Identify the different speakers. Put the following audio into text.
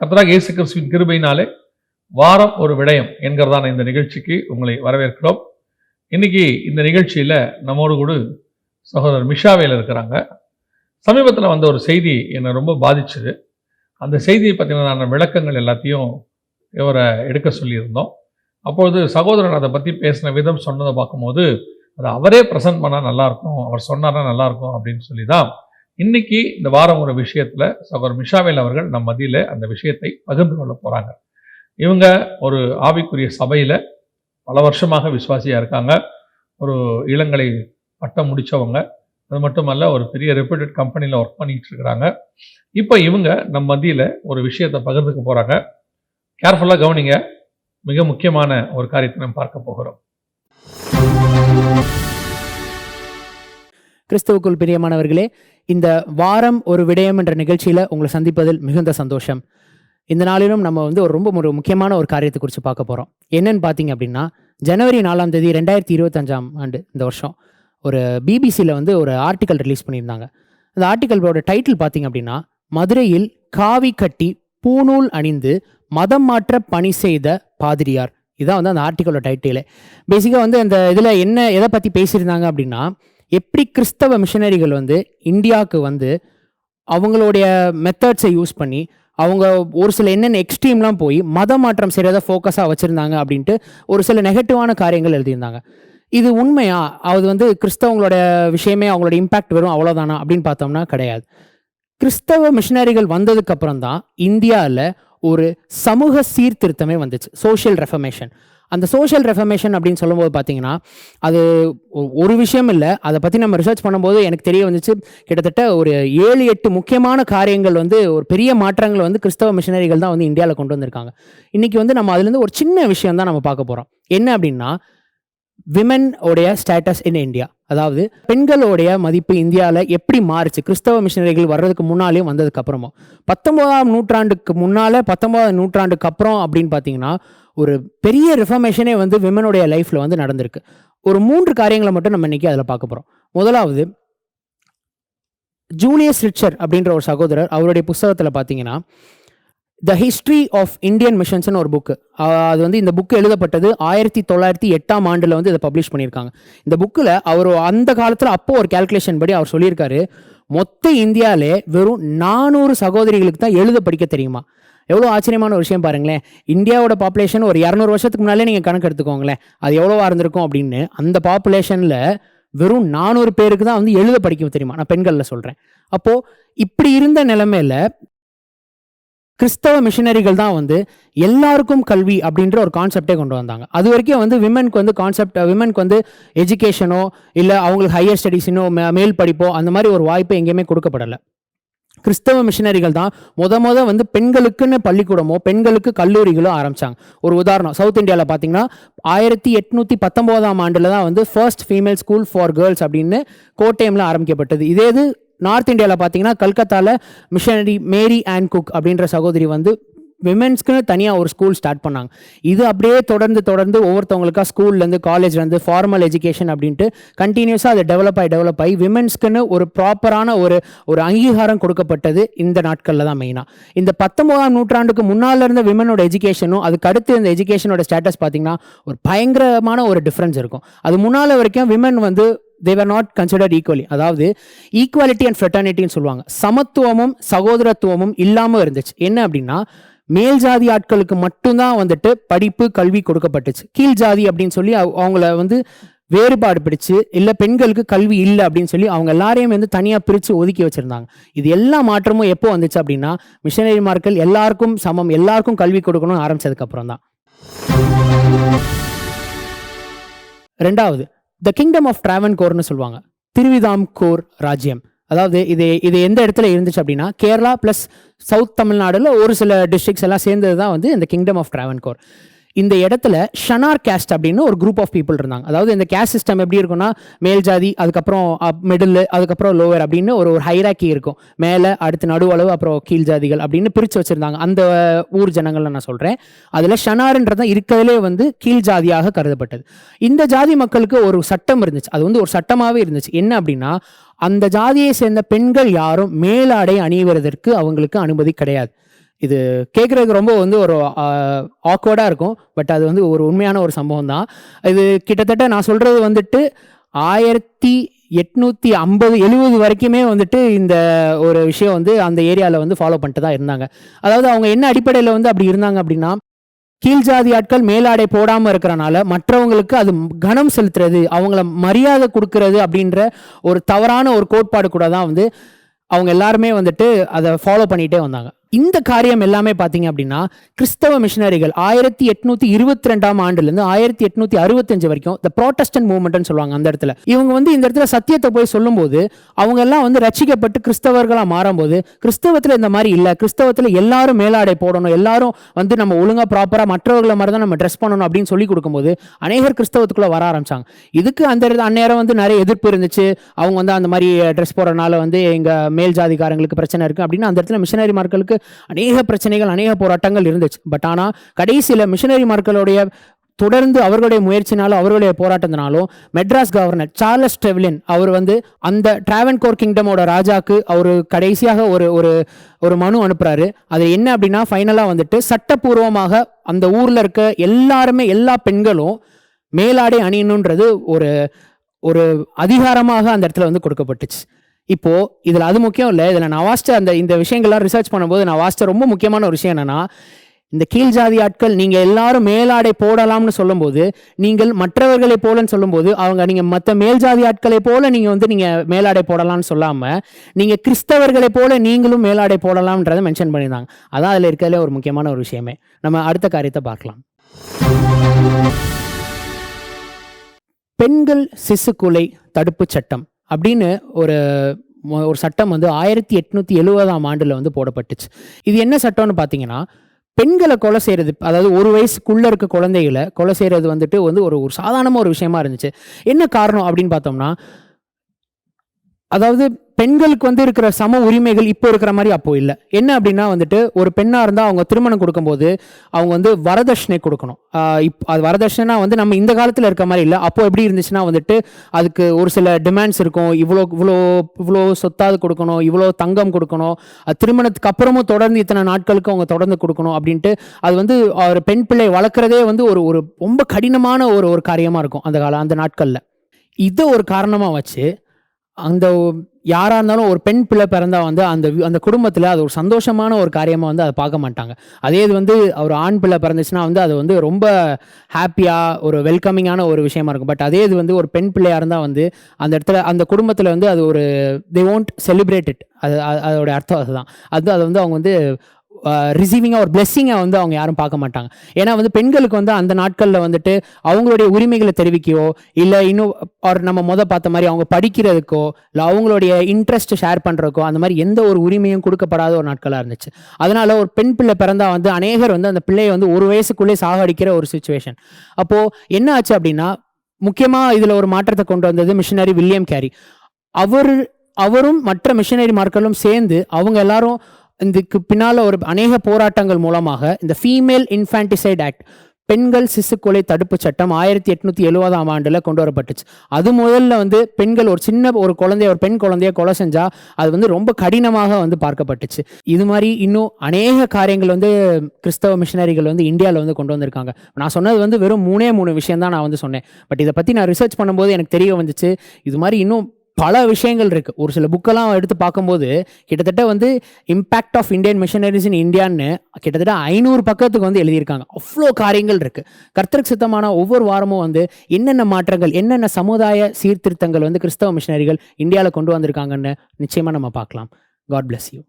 Speaker 1: கர்த்தராக இயேசு கிறிஸ்துவின் கிருபையினாலே வாரம் ஒரு விடயம் என்கிறதான இந்த நிகழ்ச்சிக்கு உங்களை வரவேற்கிறோம். இன்னைக்கு இந்த நிகழ்ச்சியில் நம்மோடு கூட சகோதரர் மிஷாவேல இருக்கிறாங்க. சமீபத்தில் வந்த ஒரு செய்தி என்னை ரொம்ப பாதிச்சுது. அந்த செய்தியை பற்றினதான விளக்கங்கள் எல்லாத்தையும் இவரை எடுக்க சொல்லியிருந்தோம். அப்பொழுது சகோதரன் அதை பற்றி பேசின விதம் சொன்னதை பார்க்கும்போது அதை அவரே ப்ரெசென்ட் பண்ணால் நல்லாயிருக்கும் அவர் சொன்னார்னா நல்லாயிருக்கும் அப்படின்னு சொல்லி தான் இன்னைக்கு இந்த வாரம் ஒரு விஷயத்தில் சகோதரர் மிஷாவேல் அவர்கள் நம் மதியில் அந்த விஷயத்தை பகிர்ந்து கொள்ள போகிறாங்க இவங்க ஒரு ஆவிக்குரிய சபையில் பல வருஷமாக விசுவாசியாக இருக்காங்க. ஒரு இளங்கலை பட்டம் முடித்தவங்க அது மட்டுமல்ல ஒரு பெரிய ரெப்யூட்டட் கம்பெனியில் ஒர்க் பண்ணிட்டு இருக்கிறாங்க. இப்போ இவங்க நம் மத்தியில் ஒரு விஷயத்தை பகிர்ந்துக்க போகிறாங்க கேர்ஃபுல்லாக கவனிங்க. மிக முக்கியமான ஒரு காரியத்தை நம்ம பார்க்க போகிறோம்.
Speaker 2: கிறிஸ்துவுக்குள் பிரியமானவர்களே இந்த வாரம் ஒரு விடயம் என்ற நிகழ்ச்சியில் உங்களை சந்திப்பதில் மிகுந்த சந்தோஷம். இந்த நாளிலும் நம்ம வந்து ஒரு ரொம்ப ஒரு முக்கியமான ஒரு காரியத்தை குறித்து பார்க்க போகிறோம் என்னன்னு பார்த்தீங்க அப்படின்னா ஜனவரி நாலாம் தேதி ரெண்டாயிரத்தி இருபத்தஞ்சாம் ஆண்டு இந்த வருஷம் ஒரு பிபிசியில் வந்து ஒரு ஆர்டிக்கல் ரிலீஸ் பண்ணியிருந்தாங்க. அந்த ஆர்டிக்கலோட டைட்டில் பார்த்தீங்க அப்படின்னா மதுரையில் காவி கட்டி பூநூல் அணிந்து மதம் மாற்ற பணி செய்த பாதிரியார். இதான் வந்து அந்த ஆர்டிக்கலோட டைட்டிலே பேசிக்காக வந்து அந்த இதில் என்ன எதை பற்றி பேசியிருந்தாங்க அப்படின்னா எப்படி கிறிஸ்தவ மிஷனரிகள் வந்து இந்தியாவுக்கு வந்து அவங்களுடைய மெத்தட்ஸை யூஸ் பண்ணி அவங்க ஒரு சில என்னென்ன எக்ஸ்ட்ரீம்லாம் போய் மத மாற்றம் செய்கிறத ஃபோக்கஸாக வச்சுருந்தாங்க அப்படின்ட்டு ஒரு சில நெகட்டிவான காரியங்கள் எழுதியிருந்தாங்க. இது உண்மையா? அது வந்து கிறிஸ்தவங்களோட விஷயமே அவங்களோட இம்பேக்ட் வரும் அவ்வளோதானா அப்படின்னு பார்த்தோம்னா கிடையாது. கிறிஸ்தவ மிஷினரிகள் வந்ததுக்கப்புறம் தான் இந்தியாவில் ஒரு சமூக சீர்திருத்தமே வந்துச்சு. சோஷியல் ரெஃபர்மேஷன் அந்த சோஷியல் ரெஃபர்மேஷன் அப்படின்னு சொல்லும்போது பார்த்தீங்கன்னா அது ஒ- ஒரு விஷயம் இல்லை. அதை பற்றி நம்ம ரிசர்ச் பண்ணும்போது எனக்கு தெரிய வந்துச்சு. கிட்டத்தட்ட ஒரு ஏழு எட்டு முக்கியமான காரியங்கள் வந்து ஒரு பெரிய மாற்றங்கள் வந்து கிறிஸ்தவ மிஷினரிகள் தான் வந்து இந்தியாவில் கொண்டு வந்திருக்காங்க. இன்றைக்கி வந்து நம்ம அதுலேருந்து ஒரு சின்ன விஷயம் தான் நம்ம பார்க்க போகிறோம் என்ன அப்படின்னா விமன் உடைய ஸ்டேட்டஸ் இன் இந்தியா அதாவது பெண்களுடைய மதிப்பு இந்தியாவில் எப்படி மாறுச்சு? கிறிஸ்தவ மிஷினரிகள் வர்றதுக்கு முன்னாலேயும் வந்ததுக்கு அப்புறமும் பத்தொன்பதாம் நூற்றாண்டுக்கு முன்னால் பத்தொன்பதாம் நூற்றாண்டுக்கு அப்புறம் அப்படின்னு பார்த்தீங்கன்னா ஒரு பெரிய ரிஃபர்மேஷனே வந்து விமனுடைய லைஃப்பில் வந்து நடந்திருக்கு. ஒரு மூன்று காரியங்களை மட்டும் நம்ம இன்னைக்கு அதில் பார்க்க போகிறோம் முதலாவது ஜூலியஸ் ரிச்சர் அப்படின்ற ஒரு சகோதரர் அவருடைய புஸ்தகத்தில் பார்த்தீங்கன்னா த ஹிஸ்ட்ரி ஆஃப் இந்தியன் மிஷன்ஸ்னு ஒரு புக்கு அது வந்து இந்த புக்கு எழுதப்பட்டது ஆயிரத்தி தொள்ளாயிரத்தி எட்டாம் ஆண்டில் வந்து இதை பப்ளிஷ் பண்ணியிருக்காங்க. இந்த புக்கில் அவர் அந்த காலத்தில் அப்போ ஒரு கால்குலேஷன் படி அவர் சொல்லியிருக்காரு மொத்த இந்தியாவிலே வெறும் நானூறு சகோதரிகளுக்கு தான் எழுத படிக்க தெரியுமா? எவ்வளோ ஆச்சரியமான விஷயம் பாருங்களேன். இந்தியாவோட பாப்புலேஷன் ஒரு இரநூறு வருஷத்துக்கு முன்னாலே நீங்கள் கணக்கு எடுத்துக்கோங்களேன். அது எவ்வளோவா இருந்திருக்கும் அப்படின்னு அந்த பாப்புலேஷனில் வெறும் நானூறு பேருக்கு தான் வந்து எழுத படிக்க தெரியுமா? நான் பெண்களில் சொல்கிறேன் அப்போது இப்படி இருந்த நிலமையில கிறிஸ்தவ மிஷினரிகள் தான் வந்து எல்லாருக்கும் கல்வி அப்படின்ற ஒரு கான்செப்டே கொண்டு வந்தாங்க. அது வரைக்கும் வந்து விமனுக்கு வந்து கான்செப்ட் விமனுக்கு வந்து எஜுகேஷனோ இல்லை அவங்களுக்கு ஹையர் ஸ்டடீஸினோ மேல் படிப்போ அந்த மாதிரி ஒரு வாய்ப்பு எங்கேயுமே கொடுக்கப்படலை. கிறிஸ்தவ மிஷினரிகள் தான் முத முத வந்து பெண்களுக்குன்னு பள்ளிக்கூடமோ பெண்களுக்கு கல்லூரிகளோ ஆரம்பிச்சாங்க. ஒரு உதாரணம் சவுத் இந்தியாவில் பார்த்தீங்கன்னா ஆயிரத்தி எட்நூத்தி பத்தொம்போதாம் ஆண்டில் தான் வந்து first female school for girls அப்படின்னு கோட்டயமில் ஆரம்பிக்கப்பட்டது. இதே இது நார்த் இந்தியாவில் பார்த்தீங்கன்னா கல்கத்தாவில் மிஷனரி மேரி அண்ட் குக் அப்படின்ற சகோதரி வந்து விமென்ஸ்க்குன்னு தனியாக ஒரு ஸ்கூல் ஸ்டார்ட் பண்ணாங்க. இது அப்படியே தொடர்ந்து தொடர்ந்து ஒவ்வொருத்தவங்களுக்காக ஸ்கூல்லேருந்து காலேஜ்லேருந்து ஃபார்மல் எஜுகேஷன் அப்படின்ட்டு கண்டினியூஸாக அது டெவலப் ஆகி டெவலப் ஆகி விமென்ஸ்க்குன்னு ஒரு ப்ராப்பரான ஒரு ஒரு அங்கீகாரம் கொடுக்கப்பட்டது இந்த நாட்களில் தான் மெயினாக இந்த பத்தொம்போதாம் நூற்றாண்டுக்கு முன்னால் இருந்த விமனோட எஜுகேஷனும் அதுக்கு அடுத்து இந்த எஜுகேஷனோட ஸ்டேட்டஸ் பார்த்தீங்கன்னா ஒரு பயங்கரமான ஒரு டிஃப்ரென்ஸ் இருக்கும். அது முன்னால் வரைக்கும் விமன் வந்து they were not considered equally அதாவது ஈக்குவாலிட்டி அண்ட் ஃப்ரெட்டர்னிட்டின்னு சொல்லுவாங்க. சமத்துவமும் சகோதரத்துவமும் இல்லாமல் இருந்துச்சு. என்ன அப்படின்னா மேல் ஜாதி ஆட்களுக்கு மட்டும்தான் வந்துட்டு படிப்பு கல்வி கொடுக்கப்பட்டுச்சு. கீழ் ஜாதி அப்படின்னு சொல்லி அவங்கள வந்து வேறுபாடு பிடிச்சு இல்லை பெண்களுக்கு கல்வி இல்லை அப்படின்னு சொல்லி அவங்க எல்லாரையும் வந்து தனியாக பிரித்து ஒதுக்கி வச்சுருந்தாங்க. இது எல்லா மாற்றமும் எப்போ வந்துச்சு அப்படின்னா மிஷனரிமார்கள் எல்லாருக்கும் சமம் எல்லாருக்கும் கல்வி கொடுக்கணும்னு ஆரம்பிச்சதுக்கு அப்புறம் தான். ரெண்டாவது த கிங்டம் ஆஃப் டிராவன்கோர்னு சொல்லுவாங்க. திருவிதாம் கோர் ராஜ்யம். அதாவது இது இது எந்த இடத்துல இருந்துச்சு அப்படின்னா கேரளா ப்ளஸ் சவுத் தமிழ்நாடுல ஒரு சில டிஸ்ட்ரிக்ஸ் எல்லாம் சேர்ந்தது தான் வந்து இந்த கிங்டம் ஆஃப் ட்ராவன்கோர் இந்த இடத்துல ஷனார் கேஸ்ட் அப்படின்னு ஒரு குரூப் ஆஃப் பீப்புள் இருந்தாங்க. அதாவது இந்த கேஸ்ட் சிஸ்டம் எப்படி இருக்கும்னா மேல் ஜாதி அதுக்கப்புறம் மிடில் அதுக்கப்புறம் லோவர் அப்படின்னு ஒரு ஒரு ஹைராக்கி இருக்கும். மேலே அடுத்து நடுவளவு அப்புறம் கீழ் ஜாதிகள் அப்படின்னு பிரித்து வச்சுருந்தாங்க. அந்த ஊர் ஜனங்கள்ல நான் சொல்கிறேன் அதில் ஷனாருன்றது இருக்கிறதுலே வந்து கீழ் ஜாதியாக கருதப்பட்டது. இந்த ஜாதி மக்களுக்கு ஒரு சட்டம் இருந்துச்சு. அது வந்து ஒரு சட்டமாகவே இருந்துச்சு. என்ன அப்படின்னா அந்த ஜாதியை சேர்ந்த பெண்கள் யாரும் மேலாடை அணிவதற்கு அவங்களுக்கு அனுமதி கிடையாது. இது கேட்குறதுக்கு ரொம்ப வந்து ஒரு ஆக்வர்டாக இருக்கும். பட் அது வந்து ஒரு உண்மையான ஒரு சம்பவம் தான் இது கிட்டத்தட்ட நான் சொல்கிறது வந்துட்டு ஆயிரத்தி எட்நூற்றி ஐம்பது எழுபது வரைக்குமே வந்துட்டு இந்த ஒரு விஷயம் வந்து அந்த ஏரியாவில் வந்து ஃபாலோ பண்ணிட்டு தான் இருந்தாங்க. அதாவது அவங்க என்ன அடிப்படையில் வந்து அப்படி இருந்தாங்க அப்படின்னா கீழ்ஜாதி ஆட்கள் மேலாடை போடாமல் இருக்கிறனால மற்றவங்களுக்கு அது கனம் செலுத்துறது அவங்கள மரியாதை கொடுக்கறது அப்படின்ற ஒரு தவறான ஒரு கோட்பாடு கூட தான் வந்து அவங்க எல்லாருமே வந்துட்டு அதை ஃபாலோ பண்ணிகிட்டே வந்தாங்க. இந்த காரியம் எல்லாமே பார்த்தீங்க அப்படின்னா கிறிஸ்தவ மிஷினரிகள் ஆயிரத்தி எட்நூத்தி இருபத்தி ரெண்டாம் ஆண்டுலேருந்து ஆயிரத்தி எட்நூத்தி அறுபத்தஞ்சு வரைக்கும் இந்த ப்ராட்டஸ்டன்ட் மூவ்மெண்ட்னு சொல்லுவாங்க அந்த இடத்துல. இவங்க வந்து இந்த இடத்துல சத்தியத்தை போய் சொல்லும்போது அவங்க எல்லாம் வந்து ரசிக்கப்பட்டு கிறிஸ்தவர்களாக மாறும்போது கிறிஸ்தவத்தில் இந்த மாதிரி இல்லை. கிறிஸ்தவத்தில் எல்லாரும் மேலாடை போடணும். எல்லாரும் வந்து நம்ம ஒழுங்காக ப்ராப்பராக மற்றவர்களை மாதிரி தான் நம்ம ட்ரெஸ் பண்ணணும் அப்படின்னு சொல்லி கொடுக்கும்போது அநேகர் கிறிஸ்தவத்துக்குள்ளே வர ஆரம்பிச்சாங்க. இதுக்கு அந்த இடத்துல அந்நேரம் வந்து நிறைய எதிர்ப்பு இருந்துச்சு. அவங்க வந்து அந்த மாதிரி ட்ரெஸ் போடுறதுனால வந்து எங்கள் மேல் ஜாதிக்காரங்களுக்கு பிரச்சனை இருக்குது அப்படின்னு அந்த இடத்துல மிஷினரி மார்களுக்கு அநேக பிரச்சனைகள் அநேக போராட்டங்கள் இருந்துச்சு. பட் ஆனால் கடைசியில் மிஷனரிமார்களுடைய தொடர்ந்து அவர்களுடைய முயற்சினாலும் அவர்களுடைய போராட்டத்தினாலும் மெட்ராஸ் கவர்னர் சார்லஸ் டெவ்லின் அவர் வந்து அந்த டிராவன்கோர் கிங்டமோட ராஜாக்கு அவர் கடைசியாக ஒரு ஒரு ஒரு மனு அனுப்புறாரு. அது என்ன அப்படின்னா ஃபைனலாக வந்துட்டு சட்டப்பூர்வமாக அந்த ஊரில் இருக்க எல்லாருமே எல்லா பெண்களும் மேலாடை அணியணுன்றது ஒரு ஒரு அதிகாரமாக அந்த இடத்துல வந்து கொடுக்கப்பட்டுச்சு. இப்போ இதில் அது முக்கியம் இல்லை. இதில் நான் வாசிச்ச அந்த இந்த விஷயங்கள்லாம் ரிசர்ச் பண்ணும்போது நான் வாசிச்ச ரொம்ப முக்கியமான ஒரு விஷயம் என்னென்னா இந்த கீழ் ஜாதி ஆட்கள் நீங்கள் எல்லாரும் மேலாடை போடலாம்னு சொல்லும்போது நீங்கள் மற்றவர்களை போலன்னு சொல்லும்போது அவங்க நீங்கள் மற்ற மேல் ஜாதி ஆட்களை போல நீங்கள் வந்து நீங்கள் மேலாடை போடலாம்னு சொல்லாமல் நீங்கள் கிறிஸ்தவர்களை போல நீங்களும் மேலாடை போடலாம்ன்றதை மென்ஷன் பண்ணியிருந்தாங்க. அதான் அதில் இருக்கிறதுல ஒரு முக்கியமான ஒரு விஷயமே. நம்ம அடுத்த காரியத்தை பார்க்கலாம். பெண்கள் சிசு கொலை தடுப்பு சட்டம். அப்படின்னு ஒரு ஒரு சட்டம் வந்து ஆயிரத்தி எட்நூத்தி எழுபதாம் ஆண்டுல வந்து போடப்பட்டுச்சு. இது என்ன சட்டம்னு பார்த்தீங்கன்னா பெண்களை கொலை செய்கிறது அதாவது ஒரு வயசுக்குள்ளே இருக்க குழந்தைகளை கொலை செய்கிறது வந்துட்டு வந்து ஒரு ஒரு சாதாரணமாக ஒரு விஷயமா இருந்துச்சு. என்ன காரணம் அப்படின்னு பார்த்தோம்னா அதாவது பெண்களுக்கு வந்து இருக்கிற சம உரிமைகள் இப்போ இருக்கிற மாதிரி அப்போ இல்லை. என்ன அப்படின்னா வந்துட்டு ஒரு பெண்ணாக இருந்தால் அவங்க திருமணம் கொடுக்கும்போது அவங்க வந்து வரதட்சணை கொடுக்கணும். இப் அது வரதட்சணைனா வந்து நம்ம இந்த காலத்தில் இருக்க மாதிரி இல்லை. அப்போ எப்படி இருந்துச்சுன்னா வந்துட்டு அதுக்கு ஒரு சில டிமாண்ட்ஸ் இருக்கும். இவ்வளோ இவ்வளோ இவ்வளோ சொத்தாவது கொடுக்கணும் இவ்வளோ தங்கம் கொடுக்கணும். அது திருமணத்துக்கு அப்புறமும் தொடர்ந்து இத்தனை நாட்களுக்கு அவங்க தொடர்ந்து கொடுக்கணும் அப்படின்ட்டு அது வந்து ஒரு பெண் பிள்ளை வளர்க்குறதே வந்து ஒரு ஒரு ரொம்ப கடினமான ஒரு ஒரு காரியமாக இருக்கும் அந்த காலம் அந்த நாட்களில். இதை ஒரு காரணமாக வச்சு அந்த யாராக இருந்தாலும் ஒரு பெண் பிள்ளை பிறந்தா வந்து அந்த வி- அந்த குடும்பத்தில் அது ஒரு சந்தோஷமான ஒரு காரியமாக வந்து அதை பார்க்க மாட்டாங்க. அதே இது வந்து ஒரு ஆண் பிள்ளை பிறந்துச்சுன்னா வந்து அது வந்து ரொம்ப ஹாப்பியாக ஒரு வெல்கமிங்கான ஒரு விஷயமா இருக்கும். பட் அதே இது வந்து ஒரு பெண் பிள்ளையாக இருந்தால் வந்து அந்த இடத்துல அந்த குடும்பத்தில் வந்து அது ஒரு தே ஓன்ட் செலிப்ரேட் இட் அது அது- அதோட அர்த்தம் அதுதான். அது அதை வந்து அவங்க வந்து ரிசீவிங்காக ஒரு பிளெஸ்ஸிங்கை வந்து அவங்க யாரும் பார்க்க மாட்டாங்க. ஏன்னா வந்து பெண்களுக்கு வந்து அந்த நாட்களில் வந்துட்டு அவங்களுடைய உரிமைகளை தெரிவிக்கவோ இல்லை இன்னும் ஒரு நம்ம முத பார்த்த மாதிரி அவங்க படிக்கிறதுக்கோ இல்லை அவங்களுடைய இன்ட்ரெஸ்ட் ஷேர் பண்ணுறதுக்கோ அந்த மாதிரி எந்த ஒரு உரிமையும் கொடுக்கப்படாத ஒரு நாட்களாக இருந்துச்சு. அதனால ஒரு பெண் பிள்ளை பிறந்தால் வந்து அநேகர் வந்து அந்த பிள்ளையை வந்து ஒரு வயசுக்குள்ளே சாகடிக்கிற ஒரு சுச்சுவேஷன் அப்போது என்ன ஆச்சு அப்படின்னா முக்கியமாக இதில் ஒரு மாற்றத்தை கொண்டு வந்தது மிஷினரி வில்லியம் கேரி. அவர் அவரும் மற்ற மிஷினரி மார்களும் சேர்ந்து அவங்க எல்லாரும் இதுக்கு பின்னால் ஒரு அநேக போராட்டங்கள் மூலமாக இந்த ஃபீமேல் இன்ஃபான்டிசைட் ஆக்ட் பெண்கள் சிசு கொலை தடுப்பு சட்டம் ஆயிரத்தி எட்நூத்தி எழுபதாம் ஆண்டுல கொண்டு வரப்பட்டுச்சு. அது முதல்ல வந்து பெண்கள் ஒரு சின்ன ஒரு குழந்தைய ஒரு பெண் குழந்தைய கொலை செஞ்சா அது வந்து ரொம்ப கடினமாக வந்து பார்க்கப்பட்டுச்சு. இது மாதிரி இன்னும் அநேக காரியங்கள் வந்து கிறிஸ்தவ மிஷினரிகள் வந்து இந்தியாவில் வந்து கொண்டு வந்திருக்காங்க. நான் சொன்னது வந்து வெறும் மூணே மூணு விஷயம் தான் நான் வந்து சொன்னேன். பட் இதை பற்றி நான் ரிசர்ச் பண்ணும்போது எனக்கு தெரிய வந்துச்சு. இது மாதிரி இன்னும் பல விஷயங்கள் இருக்கு. ஒரு சில புக்கெல்லாம் எடுத்து பார்க்கும்போது கிட்டத்தட்ட வந்து impact of Indian missionaries in இந்தியான்னு கிட்டத்தட்ட ஐநூறு பக்கத்துக்கு வந்து எழுதியிருக்காங்க. அவ்வளோ காரியங்கள் இருக்கு. கர்த்தருக்கு சுத்தமான ஒவ்வொரு வாரமும் வந்து என்னென்ன மாற்றங்கள் என்னென்ன சமுதாய சீர்திருத்தங்கள் வந்து கிறிஸ்தவ மிஷனரிகள் இந்தியாவில் கொண்டு வந்திருக்காங்கன்னு நிச்சயமா நம்ம பார்க்கலாம். God bless you